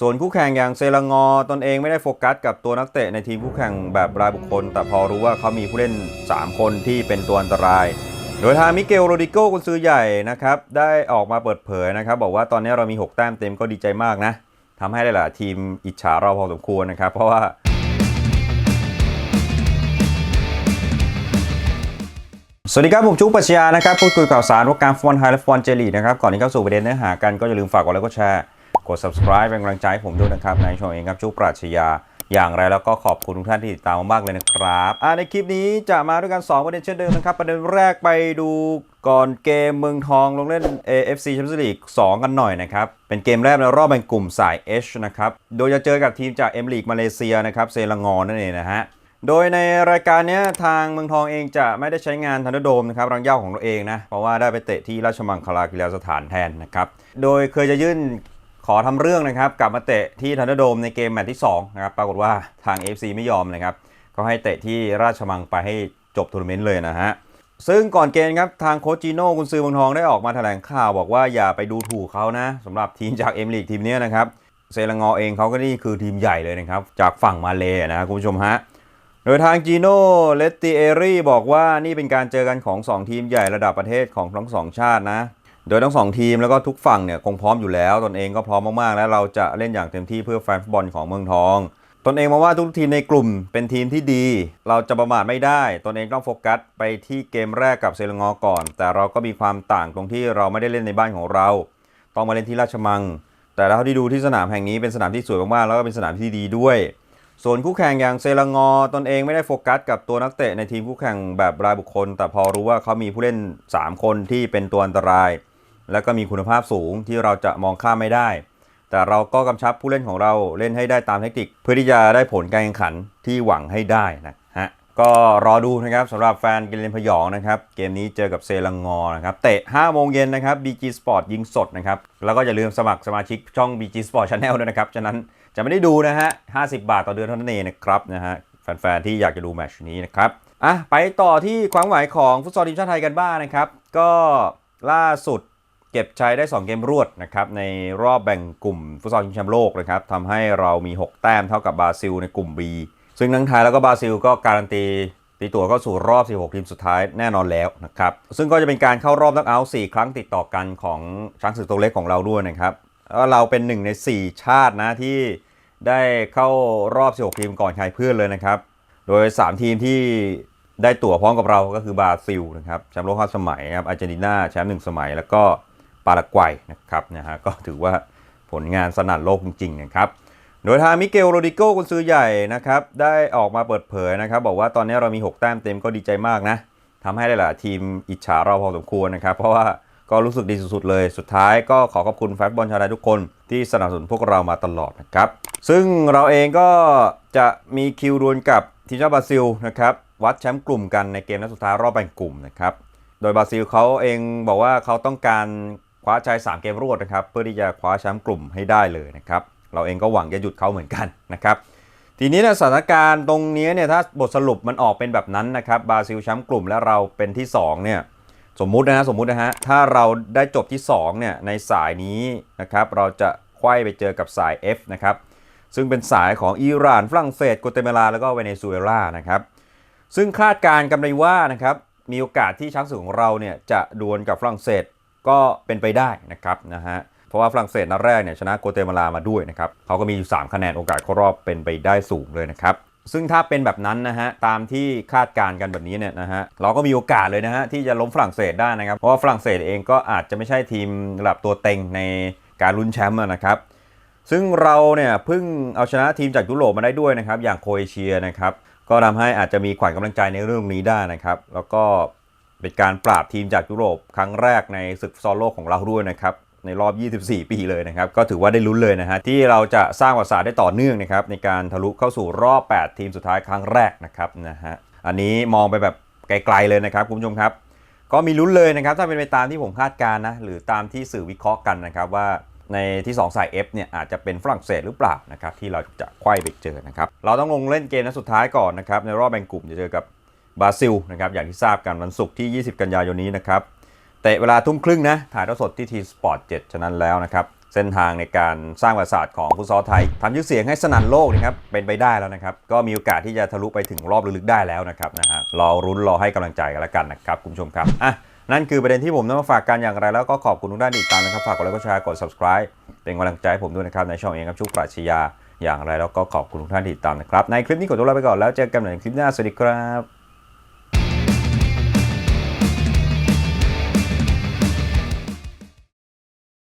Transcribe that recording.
ส่วนคู่แข่งอย่างเซรังอตนเองไม่ได้โฟกัสกับตัวนักเตะในทีมคู่แข่งแบบรายบุคคล แต่พอรู้ว่าเขามีผู้เล่น 3 คนที่เป็นตัวอันตราย โดยทางมิเกลโรดิโก้กุนซือใหญ่นะครับได้ออกมาเปิดเผยนะครับบอกว่าตอนนี้เรามี 6 แต้มเต็มก็ดีใจมากนะทำให้หลายๆทีมอิจฉาเราพอสมควรนะครับ เพราะว่าสวัสดีครับ ผมจุ๊กปัชญานะครับ พูดคุยข่าวสารว่าการฟุตบอลไทยและฟุตบอลเจลีนะครับ ก่อนที่เข้าสู่ประเด็นเนื้อหากันก็อย่าลืมฝากกดไลค์กดแชร์ กด subscribe เป็นกำลังใจให้ผมด้วยนะครับในช่องเองครับจุ๊กปรัชญาอย่างไรแล้วก็ขอบคุณทุกท่านที่ติดตามมากเลยนะครับในคลิปนี้จะมาด้วยกัน 2 ประเด็นเช่นเดิมนะครับ ประเด็นแรกไปดูก่อนเกมเมืองทองลงเล่น AFC Champions League 2 กันหน่อยนะครับ เป็นเกมแรกในรอบแบ่งกลุ่มสาย H นะครับ โดยจะเจอกับทีมจาก M League มาเลเซียนะครับเซรังอนนั่นเองนะฮะโดยในรายการนี้ทางเมืองทองเองจะไม่ได้ใช้งานทันเดโดมนะครับรังเย่าของตัวเองนะเพราะว่าได้ไปเตะที่ราชมังคลากีฬาสถานแทนนะครับโดยเคยจะยื่น ขอทำเรื่องนะครับกลับมาเตะที่ทันเดอร์โดมในเกมแมตช์ที่2นะครับปรากฏว่าทาง FC ไม่ยอมนะครับก็ให้เตะที่ราชมังไปให้จบทัวร์นาเมนต์เลยนะฮะซึ่งก่อนเกมครับทางโคชจิโน่กุนซือเมืองทองได้ออกมาแถลงข่าวบอกว่าอย่าไปดูถูกเขานะสำหรับทีมจากเอ็มลีกทีมนี้นะครับเซรังอเองเขาก็นี่คือทีมใหญ่เลยนะครับ จากฝั่งมาเลนะครับคุณผู้ชมฮะโดยทางจีโน่เลตติเอรี่บอกว่านี่เป็นการเจอกันของ 2 ทีมใหญ่ระดับประเทศของทั้งสองชาตินะ โดยทั้งสองทีมแล้วก็ทุกฝั่งเนี่ยคงพร้อมอยู่แล้ว ตนเองก็พร้อมมากๆ และเราจะเล่นอย่างเต็มที่เพื่อแฟนฟุตบอลของเมืองทอง ตนเองมองว่าทุกทีมในกลุ่มเป็นทีมที่ดี เราจะประมาทไม่ได้ ตนเองต้องโฟกัสไปที่เกมแรกกับเซรังอก่อน แต่เราก็มีความต่างตรงที่เราไม่ได้เล่นในบ้านของเรา ต้องมาเล่นที่ราชมัง แต่เท่าที่ดูที่สนามแห่งนี้เป็นสนามที่สวยมากๆแล้วก็เป็นสนามที่ดีด้วย ส่วนคู่แข่งอย่างเซรังอตนเองไม่ได้โฟกัสกับตัวนักเตะในทีมคู่แข่งแบบรายบุคคล แต่พอรู้ว่าเขามีผู้เล่น 3 คนที่เป็นตัวอันตราย และก็มีคุณภาพสูงที่เราจะมองข้ามไม่ได้ แต่เราก็กำชับผู้เล่นของเราเล่นให้ได้ตามเทคนิค เพื่อที่จะได้ผลการแข่งขันที่หวังให้ได้นะฮะก็รอดูนะครับสำหรับแฟนกินเลนพยองนะครับเกมนี้เจอกับเซรังงอนะครับเตะ5โมงเย็นนะครับ BG Sport ยิงสดนะครับแล้วก็อย่าลืมสมัครสมาชิกช่อง BG Sport Channel ด้วยนะครับฉะนั้นจะไม่ได้ดูนะฮะ50 บาทต่อเดือนเท่านั้นเองนะครับนะฮะแฟนๆที่อยากจะดูแมชนี้นะครับอะไปต่อที่ความหมายของฟุตซอลทีมชาติไทยกันบ้างนะครับ ก็ล่าสุด เก็บชัยได้ 2 เกมรวดนะครับในรอบแบ่งกลุ่มฟุตซอลชิงแชมป์โลกนะครับทำให้เรามี 6 แต้มเท่ากับบราซิลในกลุ่ม B ซึ่งทั้งไทยแล้วก็บราซิลก็การันตีตีตัวเข้าสู่รอบ 16 ทีมสุดท้ายแน่นอนแล้วนะครับ ซึ่งก็จะเป็นการเข้ารอบนักเอาท์4ครั้งติดต่อกันของช้างศึกตัวเล็กของเราด้วยนะครับเราเป็นหนึ่งใน 4 ชาตินะที่ได้เข้ารอบ 16 ทีมก่อนใครเพื่อนเลยนะครับ โดย 3 ทีมที่ได้ตั๋วพร้อมกับเราก็คือบราซิลนะครับแชมป์โลก5สมัยครับอาร์เจนตินาแชมป์หนึ่งสมัยแล้วก็ ปารากวัยนะครับนะฮะก็ถือว่าผลงานสนั่นโลกจริงๆนะครับโดยทางมิเกลโรดิโก้กุนซือใหญ่นะครับได้ออกมาเปิดเผยนะครับ บอกว่าตอนนี้เรามี 6 แต้มเต็มก็ดีใจมากนะทำให้หลายๆทีมอิจฉาเราพอสมควรนะครับ เพราะว่าก็รู้สึกดีสุดๆเลย สุดท้ายก็ขอขอบคุณแฟนบอลชาวไทยทุกคนที่สนับสนุนพวกเรามาตลอดนะครับ ซึ่งเราเองก็จะมีคิวดวลกับทีมชาติบราซิลนะครับวัดแชมป์กลุ่มกันในเกมนัดสุดท้ายรอบแบ่งกลุ่มนะครับ โดยบราซิลเขาเองบอกว่าเขาต้องการ คว้าชัย3เกมรวดนะครับ เพื่อที่จะคว้าแชมป์กลุ่มให้ได้เลยนะครับ เราเองก็หวังจะหยุดเขาเหมือนกันนะครับ ทีนี้นยสถานการณ์ตรงนี้เนี่ยถ้าบทสรุปมันออกเป็นแบบนั้นนะครับบราซิลแชมป์กลุ่มและเราเป็นที่2เนี่ยสมมุตินะฮะสมมุตินะฮะถ้าเราได้จบที่2เนี่ยในสายนี้นะครับเราจะไขว้ไปเจอกับสาย F นะครับซึ่งเป็นสายของอิหร่านฝรั่งเศสกัวเตมาลาแล้วก็เวเนซุเอลานะครับซึ่งคาดการณ์กันไปว่านะครับมีโอกาสที่ช้างศึกของเราเนี่ยจะดวลกับฝรั่งเศส ก็เป็นไปได้นะครับนะฮะเพราะว่าฝรั่งเศสนัดแรกเนี่ยชนะโกเตมาลามาด้วยนะครับเขาก็มีอยู่3คะแนนโอกาสเข้ารอบเป็นไปได้สูงเลยนะครับซึ่งถ้าเป็นแบบนั้นนะฮะตามที่คาดการณ์กันแบบนี้เนี่ยนะฮะเราก็มีโอกาสเลยนะฮะที่จะล้มฝรั่งเศสได้นะครับเพราะว่าฝรั่งเศสเองก็อาจจะไม่ใช่ทีมระดับตัวเต็งในการลุ้นแชมป์นะครับซึ่งเราเนี่ยเพิ่งเอาชนะทีมจากยุโรปมาได้ด้วยนะครับอย่างโคเอเชียนะครับก็ทำให้อาจจะมีขวัญกำลังใจในเรื่องนี้ได้นะครับแล้วก็ เป็นการปราบทีมจากยุโรปครั้งแรกในศึกฟุตซอลโลกของเราด้วยนะครับในรอบ 24 ปีเลยนะครับ ก็ถือว่าได้ลุ้นเลยนะฮะ ที่เราจะสร้างประวัติศาสตร์ได้ต่อเนื่องนะครับ ในการทะลุเข้าสู่รอบ 8 ทีมสุดท้ายครั้งแรกนะครับนะฮะ อันนี้มองไปแบบไกลๆเลยนะครับ คุณผู้ชมครับ ก็มีลุ้นเลยนะครับ ถ้าเป็นไปตามที่ผมคาดการณ์นะ หรือตามที่สื่อวิเคราะห์กันนะครับว่าในที่ 2 สาย F เนี่ยอาจจะเป็นฝรั่งเศสหรือเปล่านะครับที่เราจะไขว้ไปเจอนะครับ เราต้องลงเล่นเกมนัดสุดท้ายก่อนนะครับในรอบแบ่งกลุ่มจะเจอกับ บราซิลนะครับอย่างที่ทราบกันวันศุกร์ที่ 20 กันยายนนี้นะครับเตะเวลาทุ่มครึ่งนะถ่ายทอดสดที่ทีสปอร์ต7ฉะนั้นแล้วนะครับเส้นทางในการสร้างประวัติศาสตร์ของฟุตซอลไทยทำชื่อเสียงให้สนั่นโลกนะครับเป็นไปได้แล้วนะครับก็มีโอกาสที่จะทะลุไปถึงรอบลึกๆได้แล้วนะครับนะฮะรอรุ้นรอให้กำลังใจกันแล้วกันนะครับคุณผู้ชมครับอะนั่นคือประเด็นที่ผมนำมาฝากกันอย่างไรแล้วก็ขอบคุณทุกท่านที่ติดตามนะครับฝากกดไลค์กดแชร์กด subscribe เป็นกำลังใจให้ผมด้วยนะครับในช่องเองครับชุกปราชญาอย่างไรแล้วก็ขอบคุณทุกท่านที่ติดตามนะครับในคลิปนี้ขอตัวลาไปก่อนแล้วเจอกันใหม่ในคลิปหน้าสวัสดีครับ